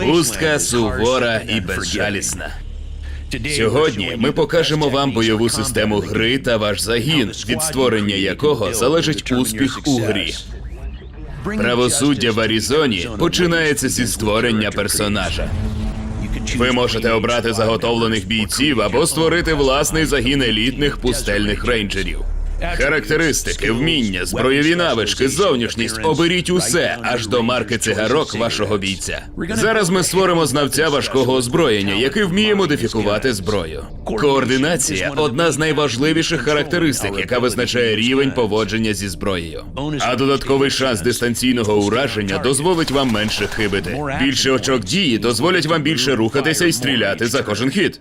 Пустка сувора і безжалісна. Сьогодні ми покажемо вам бойову систему гри та ваш загін, від створення якого залежить успіх у грі. Правосуддя в Аризоні починається зі створення персонажа. Ви можете обрати заготовлених бійців або створити власний загін елітних пустельних рейнджерів. Характеристики, вміння, збройові навички, зовнішність оберіть усе аж до марки цигарок вашого бійця. Зараз ми створимо знавця важкого озброєння, який вміє модифікувати зброю. Координація одна з найважливіших характеристик, яка визначає рівень поводження зі зброєю. А додатковий шанс дистанційного ураження дозволить вам менше хибити. Більше очок дії дозволять вам більше рухатися і стріляти за кожен хід.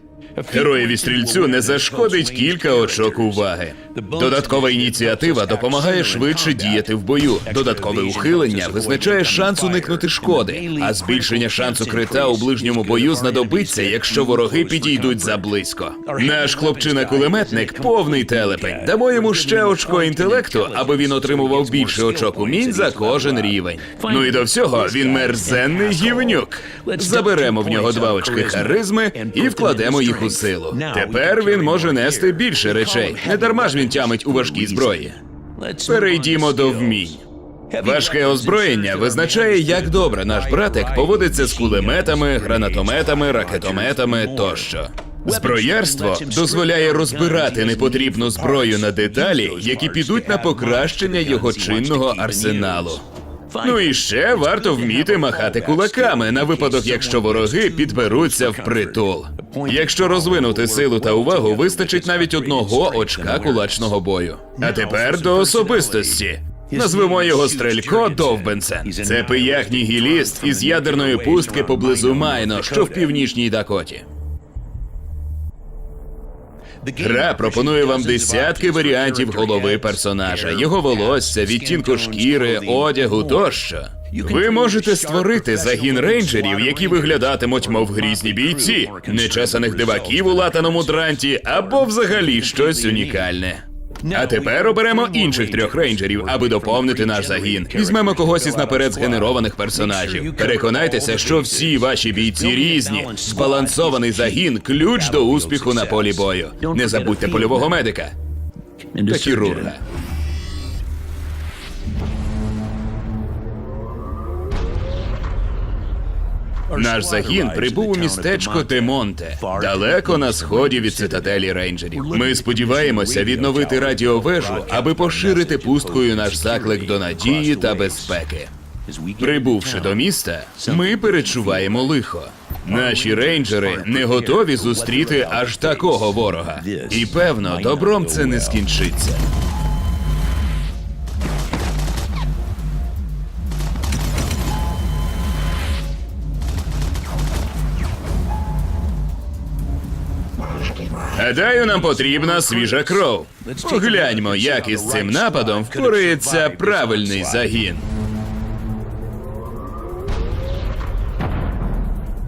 Героєві стрільцю не зашкодить кілька очок уваги. Додаткова ініціатива допомагає швидше діяти в бою. Додаткове ухилення визначає шанс уникнути шкоди, а збільшення шансу крита у ближньому бою знадобиться, якщо вороги підійдуть заблизько. Наш хлопчина-кулеметник повний телепень. Дамо йому ще очко інтелекту, аби він отримував більше очок умінь за кожен рівень. Ну і до всього він мерзенний гівнюк. Заберемо в нього два очки харизми і вкладемо їх у силу. Тепер він може нести більше речей. Не дарма ж він тямить у важкій зброї. Перейдімо до вмінь. Важке озброєння визначає, як добре наш братик поводиться з кулеметами, гранатометами, ракетометами тощо. Зброярство дозволяє розбирати непотрібну зброю на деталі, які підуть на покращення його чинного арсеналу. Ну і ще варто вміти махати кулаками на випадок, якщо вороги підберуться в притул. Якщо розвинути силу та увагу, вистачить навіть одного очка кулачного бою. А тепер до особистості. Назвемо його Стрелько Довбенсен. Це пияк нігіліст із ядерної пустки поблизу Майно, що в північній Дакоті. Гра пропонує вам десятки варіантів голови персонажа, його волосся, відтінку шкіри, одягу тощо. Ви можете створити загін рейнджерів, які виглядатимуть, мов грізні бійці, нечесаних диваків у латаному дранті або взагалі щось унікальне. А тепер оберемо інших трьох рейнджерів, аби доповнити наш загін. Візьмемо когось із наперед згенерованих персонажів. Переконайтеся, що всі ваші бійці різні. Збалансований загін ключ до успіху на полі бою. Не забудьте польового медика та хірурга. Наш загін прибув у містечко Демонте, далеко на сході від цитаделі рейнджерів. Ми сподіваємося відновити радіовежу, аби поширити пусткою наш заклик до надії та безпеки. Прибувши до міста, ми перечуваємо лихо. Наші рейнджери не готові зустріти аж такого ворога. І певно, добром це не скінчиться. Гадаю, нам потрібна свіжа кров. Погляньмо, як із цим нападом впорається правильний загін.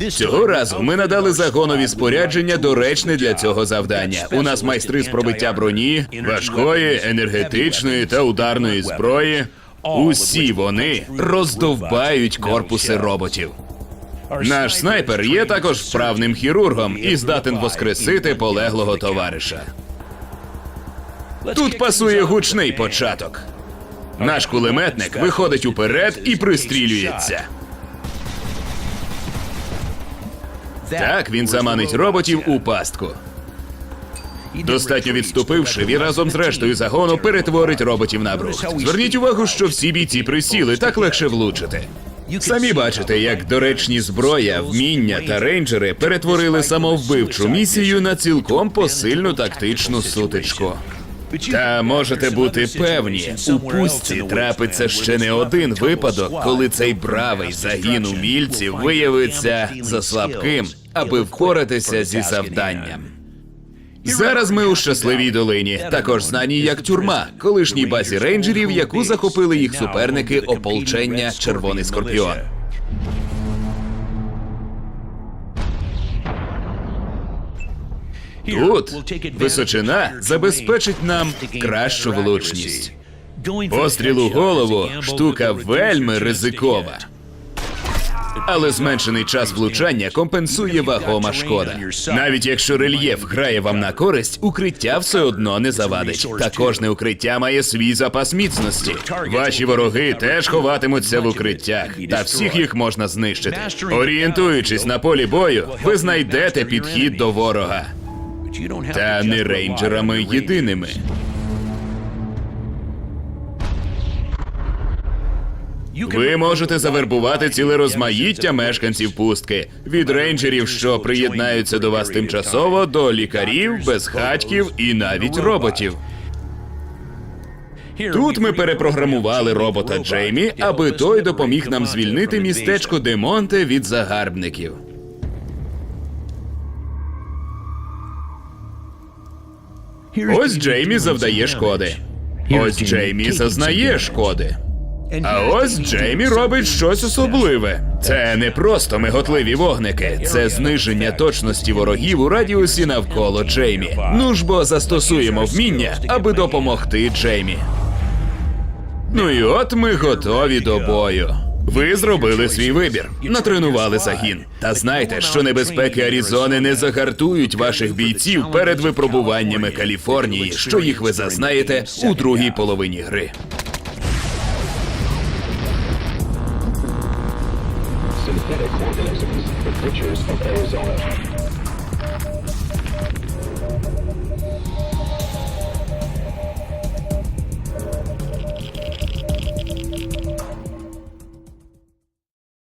Цього разу ми надали загонові спорядження доречне для цього завдання. У нас майстри з пробиття броні, важкої, енергетичної та ударної зброї. Усі вони роздовбають корпуси роботів. Наш снайпер є також вправним хірургом і здатен воскресити полеглого товариша. Тут пасує гучний початок. Наш кулеметник виходить уперед і пристрілюється. Так він заманить роботів у пастку. Достатньо відступивши, він разом з рештою загону перетворить роботів на брух. Зверніть увагу, що всі бійці присіли, так легше влучити. Самі бачите, як доречні зброя, вміння та рейнджери перетворили самовбивчу місію на цілком посильну тактичну сутичку. Та можете бути певні, у пустці трапиться ще не один випадок, коли цей бравий загін умільців виявиться за слабким, аби впоратися зі завданням. Зараз ми у щасливій долині, також знані як тюрма, колишній базі рейнджерів, яку захопили їх суперники ополчення Червоний Скорпіон. Тут височина забезпечить нам кращу влучність. Постріл у голову штука вельми ризикова. Але зменшений час влучання компенсує вагома шкода. Навіть якщо рельєф грає вам на користь, укриття все одно не завадить. Та кожне укриття має свій запас міцності. Ваші вороги теж ховатимуться в укриттях, та всіх їх можна знищити. Орієнтуючись на полі бою, ви знайдете підхід до ворога. Та не рейнджерами єдиними. Ви можете завербувати ціле розмаїття мешканців пустки від рейнджерів, що приєднаються до вас тимчасово, до лікарів, безхатьків і навіть роботів. Тут ми перепрограмували робота Джеймі, аби той допоміг нам звільнити містечко Демонте від загарбників. Ось Джеймі завдає шкоди. Ось Джеймі зазнає шкоди. А ось Джеймі робить щось особливе. Це не просто миготливі вогники, це зниження точності ворогів у радіусі навколо Джеймі. Ну ж бо застосуємо вміння, аби допомогти Джеймі. Ну і от ми готові до бою. Ви зробили свій вибір, натренували загін. Та знайте, що небезпеки Арізони не загартують ваших бійців перед випробуваннями Каліфорнії, що їх ви зазнаєте у другій половині гри. Organisms, the creatures of Arizona.